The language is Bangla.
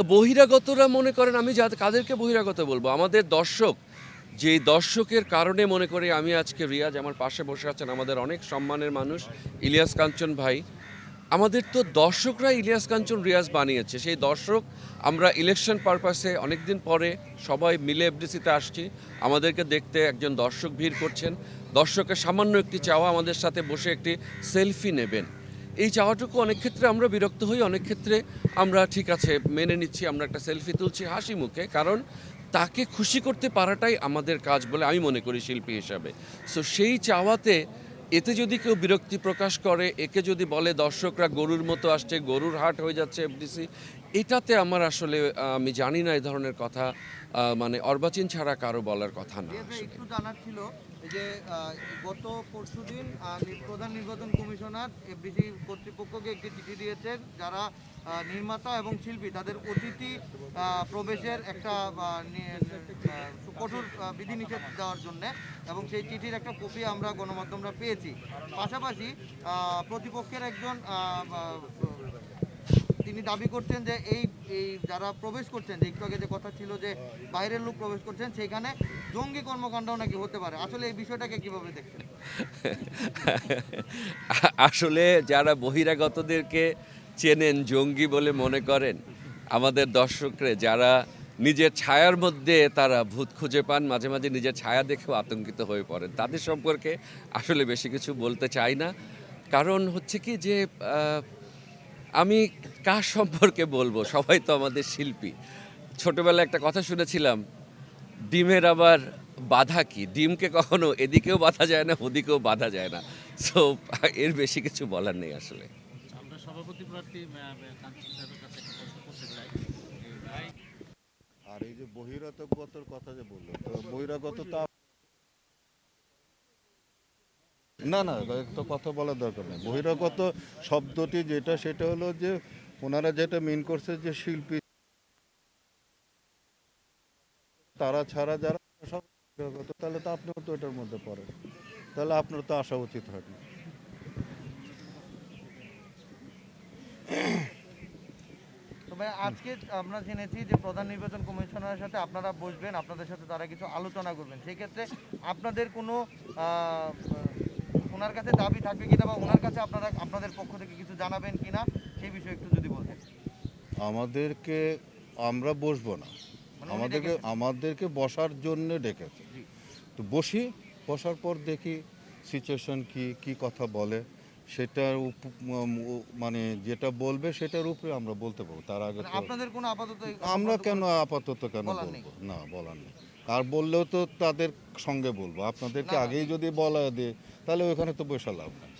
বহিরাগতরা মনে করেন, আমি যাদের কাদেরকে বহিরাগত বলব? আমাদের দর্শক যে দর্শকের কারণে মনে করি আমি আজকে রিয়াজ আমার পাশে বসে আছেন, আমাদের অনেক সম্মানের মানুষ, ইলিয়াস কাঞ্চন ভাই। আমাদের তো দর্শকরা ইলিয়াস কাঞ্চন রিয়াজ বানিয়েছে। সেই দর্শক, আমরা ইলেকশন পারপাসে অনেকদিন পরে সবাই মিলে এফডিসিতে আসছি। আমাদেরকে দেখতে একজন দর্শক ভিড় করছেন। দর্শকের সামান্য একটি চাওয়া আমাদের সাথে বসে একটি সেলফি নেবেন। এই চাওয়াটুকু অনেক ক্ষেত্রে আমরা বিরক্ত হই অনেক ক্ষেত্রে আমরা ঠিক আছে মেনে নিচ্ছি আমরা একটা সেলফি তুলছি হাসি মুখে কারণ তাকে খুশি করতে পারাটাই আমাদের কাজ বলে আমি মনে করি শিল্পী হিসাবে। সো সেই চাওয়াতে এতে যদি কেউ বিরক্তি প্রকাশ করে একে যদি বলে দর্শকরা গরুর মতো আসছে গরুর হাট হয়ে যাচ্ছে এফডিসি এটাতে আমার আসলে আমি জানি না এই ধরনের কথা মানে অর্বাচীন ছাড়া কারও বলার কথা না আসলে। একটু জানার ছিল যে গত পরশুদিন আহ, নি- প্রধান নির্বাচন কমিশনার এফডিসি কর্তৃপক্ষকে একটি চিঠি দিয়েছেন যারা নির্মাতা এবং শিল্পী তাদের অতিথি প্রবেশের একটা কঠোর বিধিনিষেধ দেওয়ার জন্য এবং সেই চিঠির একটা কপি আমরা গণমাধ্যমরা পেয়েছি। পাশাপাশি প্রতিপক্ষের একজন তিনি দাবি করছেন যে এই এই যারা প্রবেশ করছেন, যে একটু আগে যে কথা ছিল যে বাইরের লোক প্রবেশ করছেন সেখানে জঙ্গি কর্মকাণ্ডও নাকি হতে পারে। আসলে এই বিষয়টাকে কীভাবে দেখছেন? আসলে যারা বহিরাগতদেরকে চেনেন, জঙ্গি বলে মনে করেন, আমাদের দর্শকরা যারা নিজের ছায়ার মধ্যে তারা ভূত খুঁজে পান, মাঝে মাঝে নিজের ছায়া দেখেও আতঙ্কিত হয়ে পড়েন। তাদের সম্পর্কে আসলে বেশি কিছু বলতে চাই না। কারণ হচ্ছে কি যে আমি কার সম্পর্কে বলব? সবাই তো আমাদের শিল্পী। ছোটবেলায় একটা কথা শুনেছিলাম ডিমের আবার বাধা কি? ডিমকে কখনো এদিকেও বাধা যায় না ওদিকেও বাধা যায় না। সো এর বেশি কিছু বলার নেই আসলে। আর এই যে বহিরাগতর কথা যে বলল তো বহিরাগত তা না না তো কথা বলার দরকার নেই। বহিরাগত শব্দটি যেটা, সেটা হলো যে ওনারা যেটা মিন করছে যে শিল্পী তারা ছাড়া যারা সব বহিরাগত, তাহলে তো আপনিও তো এটার মধ্যে পড়েন। তাহলে আপনার তো আসা উচিত হয়নি। তবে আজকে আমরা জেনেছি যে প্রধান নির্বাচন কমিশনারের সাথে আপনারা বসবেন, আপনাদের সাথে তারা কিছু আলোচনা করবেন। সেই ক্ষেত্রে আপনাদের কোনো ওনার কাছে দাবি থাকবে কিনা বা ওনার কাছে আপনারা আপনাদের পক্ষ থেকে কিছু জানাবেন কিনা সেই বিষয়ে একটু যদি বলতেন। আমাদেরকে আমরা বসবো না। মানে আমাদেরকে আমাদেরকে বসার জন্য ডেকেছে। তো বসি বসার পর দেখি সিচুয়েশন কি কি কথা বলে। সেটার মানে যেটা বলবে সেটার উপরে আমরা বলতে পারব। তার আগে মানে আপনাদের কোনো আপাতত আমরা কেন আপাতত কেন বলব? না বলার নেই। আর বললেও তো তাদের সঙ্গে বলব আপনাদেরকে। আগেই যদি বলা দেয় তাহলে ওইখানে তো পয়সা লাভ নেই